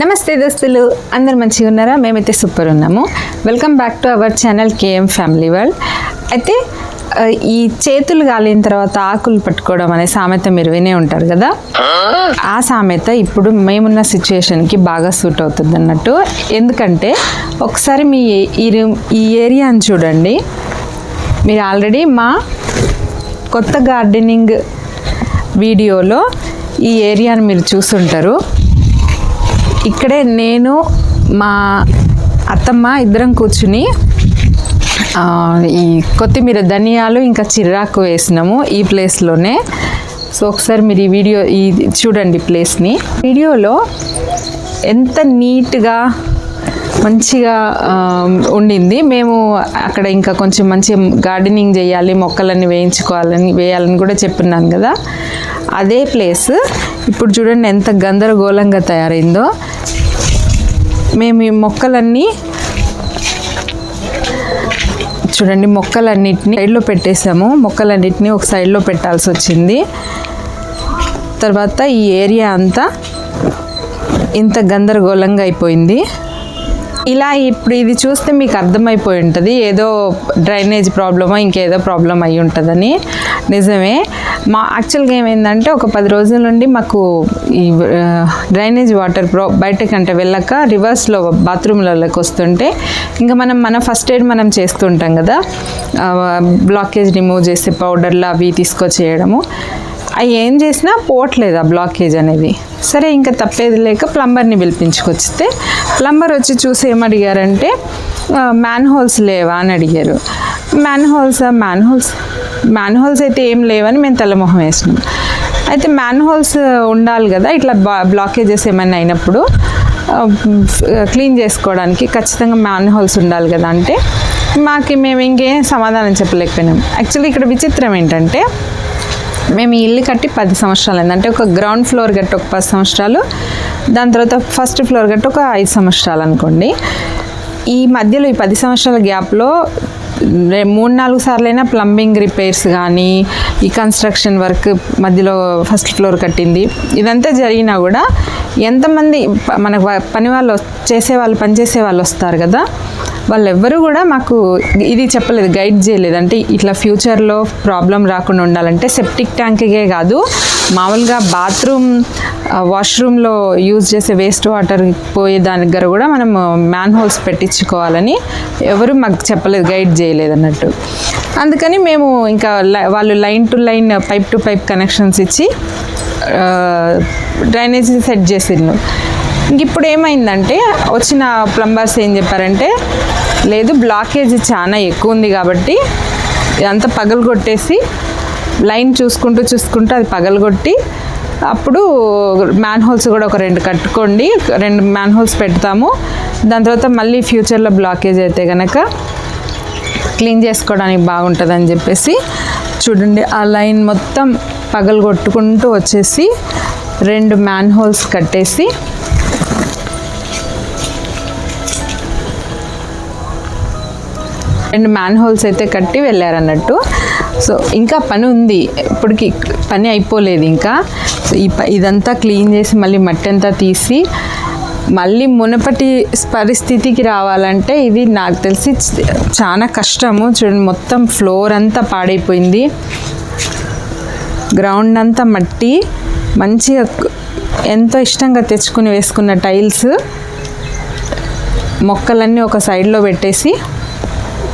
నమస్తే దోస్తులు అందరు మంచిగా ఉన్నారా? మేమైతే సూపర్ ఉన్నాము. Welcome back to our channel KM family world అయితే ఈ చేతులు కాలిన తర్వాత ఆకులు పట్టుకోవడం అనే సామెత మీరు వినే ఉంటారు కదా? ఆ సామెత ఇప్పుడు మేమున్న సిచ్యుయేషన్కి బాగా సూట్ అవుతుంది అన్నట్టు. ఎందుకంటే ఒకసారి మీ ఈ ఈ ఏరియాని చూడండి. మీరు ఆల్రెడీ మా కొత్త గార్డెనింగ్ వీడియోలో ఈ ఏరియాని మీరు చూసుంటారు. ఇక్కడే నేను మా అత్తమ్మ ఇద్దరం కూర్చుని ఈ కొత్తిమీర ధనియాలు ఇంకా చిర్రాకు వేసినాము ఈ ప్లేస్లోనే సో ఒకసారి మీరు ఈ వీడియో ఈ చూడండి ప్లేస్ని వీడియోలో ఎంత నీట్గా మంచిగా ఉండింది. మేము అక్కడ ఇంకా కొంచెం మంచి గార్డెనింగ్ చేయాలి మొక్కలన్నీ వేయించుకోవాలని వేయాలని కూడా చెప్పున్నాను కదా. అదే ప్లేస్. ఇప్పుడు చూడండి ఎంత గందరగోళంగా తయారైందో. మేము ఈ మొక్కలన్నీ చూడండి మొక్కలన్నిటిని సైడ్లో పెట్టేసాము. మొక్కలన్నిటిని ఒక సైడ్లో పెట్టాల్సి వచ్చింది. తర్వాత ఈ ఏరియా అంతా ఇంత గందరగోళంగా అయిపోయింది. ఇలా ఇప్పుడు ఇది చూస్తే మీకు అర్థమైపోయి ఉంటుంది. ఏదో డ్రైనేజ్ ప్రాబ్లమో ఇంకేదో ప్రాబ్లం అయి ఉంటుందని. నిజమే. మా యాక్చువల్గా ఏమైందంటే ఒక పది రోజుల నుండి మాకు ఈ డ్రైనేజ్ వాటర్ ప్రో బయటకంటే వెళ్ళక రివర్స్లో బాత్రూమ్లలోకి వస్తుంటే ఇంకా మనం మన ఫస్ట్ ఎయిడ్ మనం చేస్తుంటాం కదా. బ్లాకేజ్ రిమూవ్ చేసే పౌడర్లు అవి తీసుకొచ్చేయడము. అవి ఏం చేసినా పోవట్లేదు ఆ బ్లాకేజ్ అనేది. సరే ఇంకా తప్పేది లేక ప్లంబర్ని పిలిపించుకొచ్చితే ప్లంబర్ వచ్చి చూసి ఏమడిగారంటే మ్యాన్ హోల్స్ లేవా? అని అడిగారు. Man holes man holes man holes అయితే ఏం లేవని మేము తలమొహం వేసినాం. అయితే మ్యాన్ హోల్స్ ఉండాలి కదా ఇట్లా బ్లా బ్లాకేజెస్ ఏమైనా అయినప్పుడు క్లీన్ చేసుకోవడానికి ఖచ్చితంగా మ్యాన్ హోల్స్ ఉండాలి కదా అంటే మాకు మేము ఇంకేం సమాధానం చెప్పలేకపోయినాం. యాక్చువల్లీ ఇక్కడ విచిత్రం ఏంటంటే మేము ఈ ఇల్లు కట్టి పది సంవత్సరాలు అయింది. అంటే ఒక గ్రౌండ్ ఫ్లోర్ కట్టి ఒక పది సంవత్సరాలు. దాని తర్వాత ఫస్ట్ ఫ్లోర్ కట్టి ఒక ఐదు సంవత్సరాలు అనుకోండి. ఈ మధ్యలో ఈ పది సంవత్సరాల గ్యాప్లో మూడు నాలుగు సార్లైనా ప్లంబింగ్ రిపేర్స్ కానీ ఈ కన్స్ట్రక్షన్ వర్క్ మధ్యలో ఫస్ట్ ఫ్లోర్ కట్టింది. ఇదంతా జరిగినా కూడా ఎంతమంది ప- మనకు పని వాళ్ళు చేసే వాళ్ళు పనిచేసే వాళ్ళు వస్తారు కదా. వాళ్ళు ఎవ్వరూ కూడా మాకు ఇది చెప్పలేదు గైడ్ చేయలేదు. అంటే ఇట్లా ఫ్యూచర్లో ప్రాబ్లం రాకుండా ఉండాలంటే సెప్టిక్ ట్యాంక్కే కాదు మామూలుగా బాత్రూమ్ వాష్రూమ్లో యూజ్ చేసే వేస్ట్ వాటర్ పోయే దాని దగ్గర కూడా మనం మ్యాన్ హోల్స్ పెట్టించుకోవాలని ఎవరు మాకు చెప్పలేదు గైడ్ చేయలేదు అన్నట్టు. అందుకని మేము ఇంకా లై- వాళ్ళు line to line pipe to pipe connections ఇచ్చి డ్రైనేజీ సెట్ చేసిండ్రు ఇప్పుడు ఏమైందంటే వచ్చిన ప్లంబర్స్ ఏం చెప్పారంటే లేదు బ్లాకేజ్ చాలా ఎక్కువ ఉంది కాబట్టి ఇదంతా పగలు కొట్టేసి లైన్ చూసుకుంటూ చూసుకుంటూ అది పగలగొట్టి అప్పుడు మ్యాన్ హోల్స్ కూడా ఒక రెండు కట్టుకోండి రెండు మ్యాన్ హోల్స్ పెడతాము. దాని తర్వాత మళ్ళీ ఫ్యూచర్లో బ్లాకేజ్ అయితే కనుక క్లీన్ చేసుకోవడానికి బాగుంటుందని చెప్పేసి చూడండి ఆ లైన్ మొత్తం పగలు కొట్టుకుంటూ వచ్చేసి రెండు మ్యాన్ హోల్స్ కట్టేసి రెండు మ్యాన్ హోల్స్ అయితే కట్టి వెళ్ళారన్నట్టు. సో ఇంకా పని ఉంది. ఇప్పటికి పని అయిపోలేదు ఇంకా. సో ఈ ప- ఇదంతా క్లీన్ చేసి మళ్ళీ మట్టి అంతా తీసి మళ్ళీ మునపటి పరిస్థితికి రావాలంటే ఇది నాకు తెలిసి చాలా కష్టము. చూడండి మొత్తం ఫ్లోర్ అంతా పాడైపోయింది. గ్రౌండ్ అంతా మట్టి. మంచిగా ఎంతో ఇష్టంగా తెచ్చుకుని వేసుకున్న టైల్స్ మొక్కలన్నీ ఒక సైడ్లో పెట్టేసి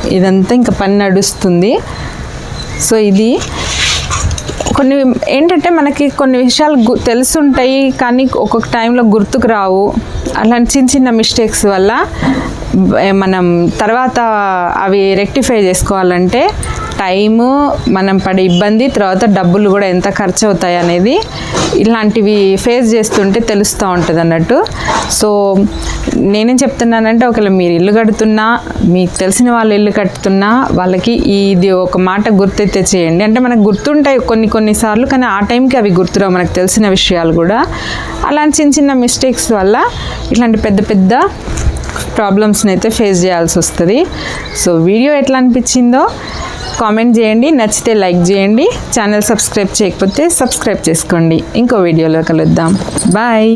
ఇదంతా ఇంకా పని నడుస్తుంది. సో ఇది కొన్ని ఏంటంటే మనకి కొన్ని విషయాలు గు తెలుసుంటాయి కానీ ఒక్కొక్క టైంలో గుర్తుకు రావు. అలాంటి చిన్న చిన్న మిస్టేక్స్ వల్ల మనం తర్వాత అవి రెక్టిఫై చేసుకోవాలంటే టైము మనం పడే ఇబ్బంది తర్వాత డబ్బులు కూడా ఎంత ఖర్చు అవుతాయి అనేది ఇలాంటివి ఫేస్ చేస్తుంటే తెలుస్తూ ఉంటుంది అన్నట్టు. సో నేనేం చెప్తున్నానంటే ఒకవేళ మీరు ఇల్లు కడుతున్నా మీకు తెలిసిన వాళ్ళు ఇల్లు కట్టుతున్నా వాళ్ళకి ఇది ఒక మాట గుర్తెత్తే చేయండి. అంటే మనకు గుర్తుంటాయి కొన్ని కొన్నిసార్లు కానీ ఆ టైంకి అవి గుర్తురావు మనకు తెలిసిన విషయాలు కూడా. అలాంటి చిన్న చిన్న మిస్టేక్స్ వల్ల ఇట్లాంటి పెద్ద పెద్ద ప్రాబ్లమ్స్ని అయితే ఫేస్ చేయాల్సి వస్తుంది. సో వీడియో ఎట్లా అనిపించిందో కామెంట్ చేయండి నచ్చితే లైక్ చేయండి ఛానల్ సబ్స్క్రైబ్ చేయకపోతే సబ్స్క్రైబ్ చేసుకోండి. ఇంకో వీడియోలో కలుద్దాం. బాయ్.